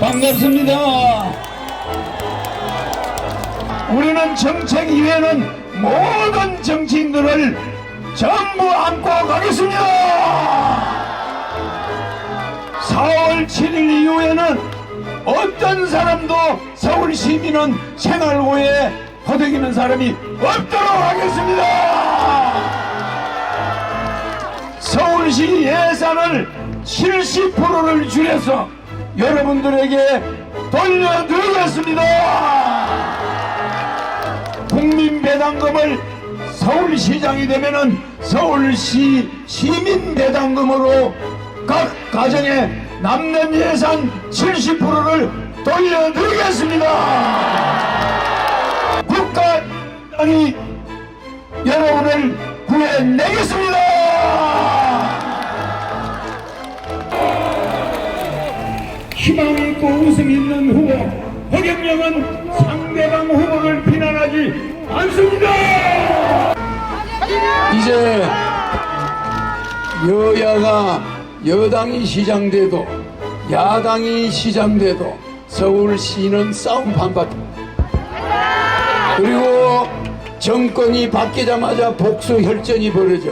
반갑습니다. 우리는 정책 이외에는 모든 정치인들을 전부 안고 가겠습니다. 4월 7일 이후에는 어떤 사람도 서울 시민은 생활고에 거덕이는 사람이 없도록 하겠습니다. 서울시 예산을 70%를 줄여서 여러분들에게 돌려드리겠습니다. 국민 배당금을 서울시장이 되면은 서울시 시민 배당금으로 각 가정에 남는 예산 70%를 돌려드리겠습니다. 국가당이 여러분을 구해내겠습니다. 희망 있고 웃음 있는 후보 허경영은 상대방 후보를 비난하지 않습니다. 이제 여야가 여당이 시장돼도 야당이 시장돼도 서울시는 싸움판밖에 그리고 정권이 바뀌자마자 복수 혈전이 벌어져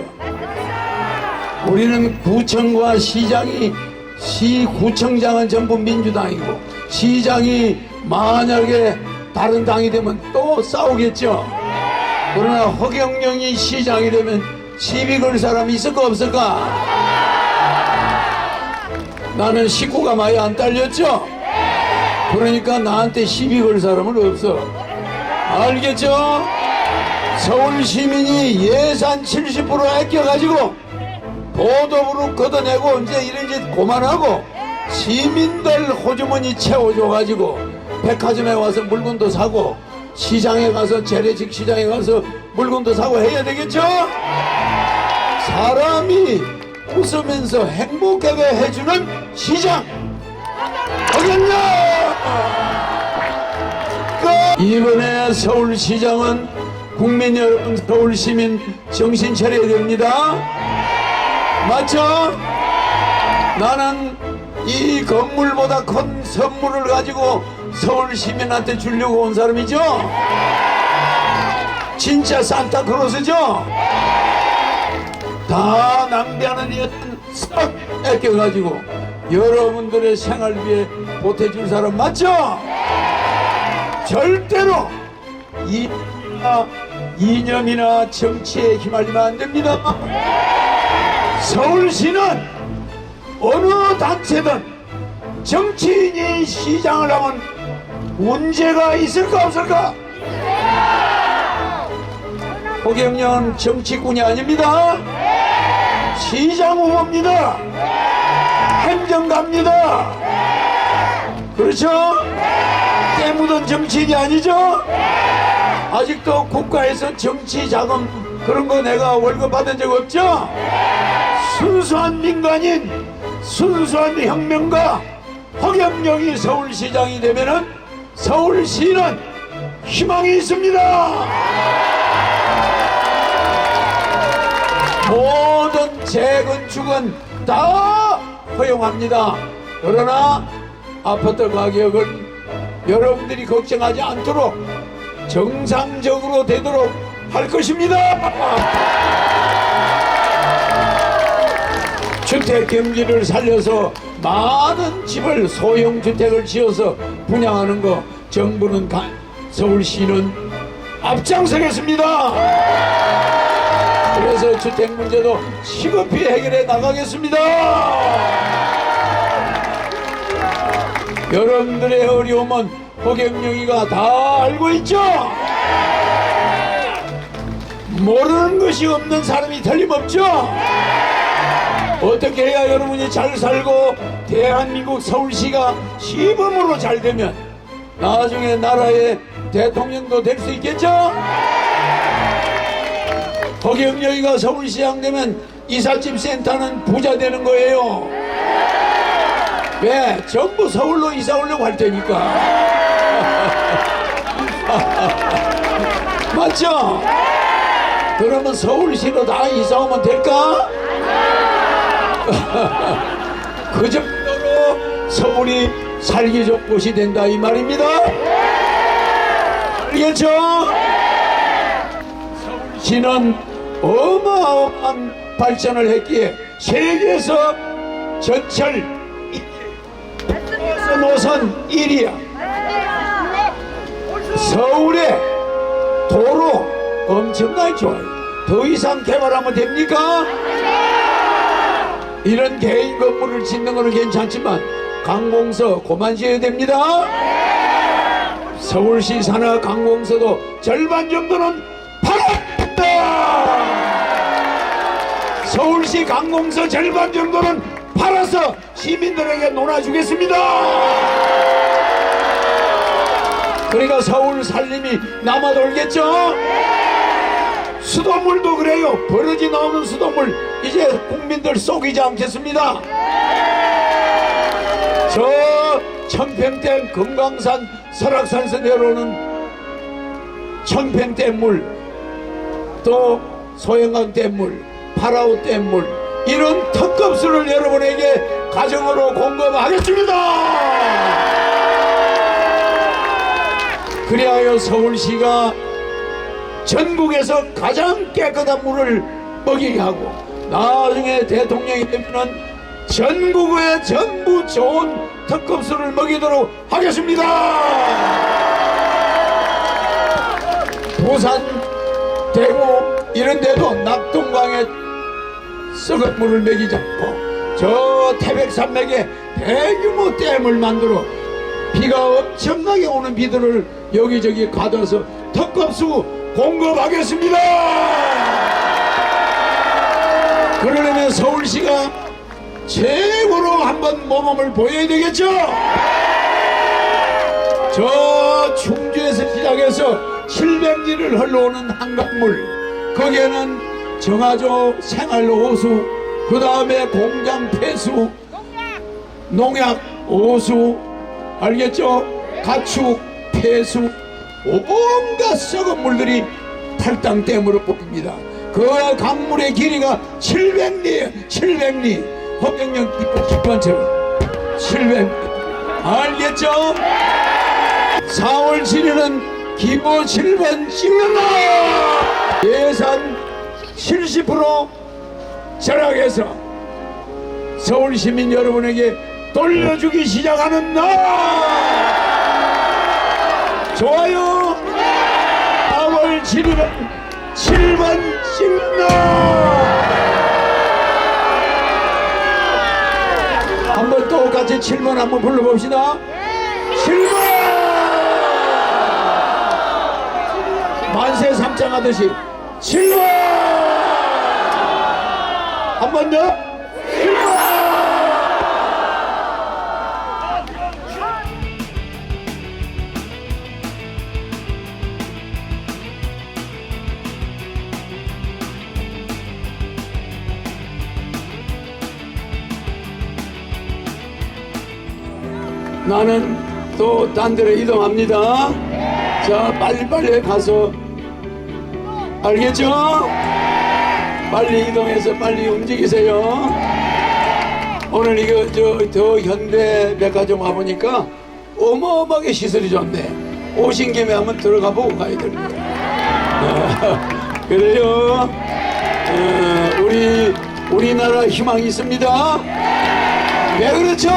우리는 구청과 시장이 시 구청장은 전부 민주당이고 시장이 만약에 다른 당이 되면 또 싸우겠죠. 그러나 허경영이 시장이 되면 시비 걸 사람이 있을까 없을까? 나는 식구가 많이 안 딸렸죠? 그러니까 나한테 시비 걸 사람은 없어. 알겠죠? 서울 시민이 예산 70% 아껴가지고 보도부로 걷어내고 이제 이런 짓 그만하고 시민들 호주머니 채워줘가지고 백화점에 와서 물건도 사고 시장에 가서 재래식 시장에 가서 물건도 사고 해야 되겠죠? 사람이 웃으면서 행복하게 해주는 시장 알겠냐? 그 이번에 서울시장은 국민 여러분 서울시민 정신 차려야 됩니다 맞죠? 나는 이 건물보다 큰 선물을 가지고 서울 시민한테 주려고 온 사람이죠? 진짜 산타크로스죠? 다 낭비하는 이것은 싹 뺏겨가지고 여러분들의 생활비에 보태줄 사람 맞죠? 절대로 이 이념이나 정치에 휘말리면 안 됩니다. 서울시는 어느 단체든 정치인이 시장을 하면 문제가 있을까 없을까? 호경련 정치꾼이 아닙니다. 시장 후보입니다. 행정가입니다. 그렇죠? 깨묻은 정치인이 아니죠? 아직도 국가에서 정치 자금 그런 거 내가 월급 받은 적 없죠? 순수한 민간인, 순수한 혁명가 허경영이 서울시장이 되면은 서울시는 희망이 있습니다. 모든 재건축은 다 허용합니다. 그러나 아파트 가격은 여러분들이 걱정하지 않도록 정상적으로 되도록 할 것입니다. 주택 경기를 살려서 많은 집을 소형 주택을 지어서 분양하는 거 정부는 가- 서울시는 앞장서겠습니다. 그래서 주택 문제도 시급히 해결해 나가겠습니다. 여러분들의 어려움은 허경영이가 다 알고 있죠? 모르는 것이 없는 사람이 틀림없죠? 어떻게 해야 여러분이 잘 살고 대한민국 서울시가 시범으로 잘 되면 나중에 나라의 대통령도 될 수 있겠죠? 허경영이가 서울시장 되면 이삿짐 센터는 부자 되는 거예요. 왜? 전부 서울로 이사 오려고 할 테니까. 맞죠? 그러면 서울시로 다 이사 오면 될까? 그 정도로 서울이 살기 좋은 곳이 된다 이 말입니다. 알겠죠? 서울시는 어마어마한 발전을 했기에 세계에서 전철 노선 1위야. 서울의 도로 엄청나게 좋아요. 더 이상 개발하면 됩니까? 이런 개인 건물을 짓는 거는 괜찮지만 강공서 그만 지어야 됩니다. 서울시 산하 강공서도 절반 정도는 팔았다. 서울시 강공서 절반 정도는 팔아서 시민들에게 놀아주겠습니다. 그러니까 서울 살림이 남아 돌겠죠? 수돗물도 그래요. 버러지 나오는 수돗물 이제 국민들 속이지 않겠습니다. 저 청평댐 금강산 설악산에서 내려오는 청평댐 물 또 소영강 댐 물 파라오 댐 물 이런 턱급수를 여러분에게 가정으로 공급하겠습니다. 그리하여 서울시가 전국에서 가장 깨끗한 물을 먹이게 하고 나중에 대통령이 되면은 전국에 전부 좋은 특급수를 먹이도록 하겠습니다. 부산, 대구 이런 데도 낙동강에 썩은 물을 먹이지 않고 저 태백산맥에 대규모 댐을 만들어 비가 엄청나게 오는 비들을 여기저기 가둬서 턱값수 공급하겠습니다. 그러려면 서울시가 최고로 한번 모범을 보여야 되겠죠? 저 충주에서 시작해서 700리를 흘러오는 한강물 거기에는 정화조 생활호수 그 다음에 공장 폐수 농약 오수 알겠죠? 가축 폐수 온갖 썩은 물들이 탈당 댐으로 뽑힙니다. 그 강물의 길이가 700리, 700리, 허경영 기판처럼 700. 알겠죠? 4월 7일은 기부 7번 찍는다! 예산 70% 절약해서 서울 시민 여러분에게 돌려주기 시작하는 날! 좋아요. 4월 7일은 7번 찍는다. 한번 또 같이 7번 한번 불러봅시다. 7번! 만세 삼창 하듯이 7번! 한 번 더. 나는 또 딴 데로 이동합니다. 자, 빨리빨리 가서 알겠죠? 빨리 이동해서 빨리 움직이세요. 오늘 이거 저 더 현대 백화점 와보니까 어마어마하게 시설이 좋네. 오신 김에 한번 들어가 보고 가야 됩니다. 그래요. 어, 우리 우리나라 희망이 있습니다. 왜 그렇죠?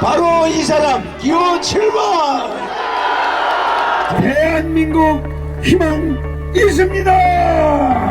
바로 이 사람 기호 7번. 대한민국 희망 있습니다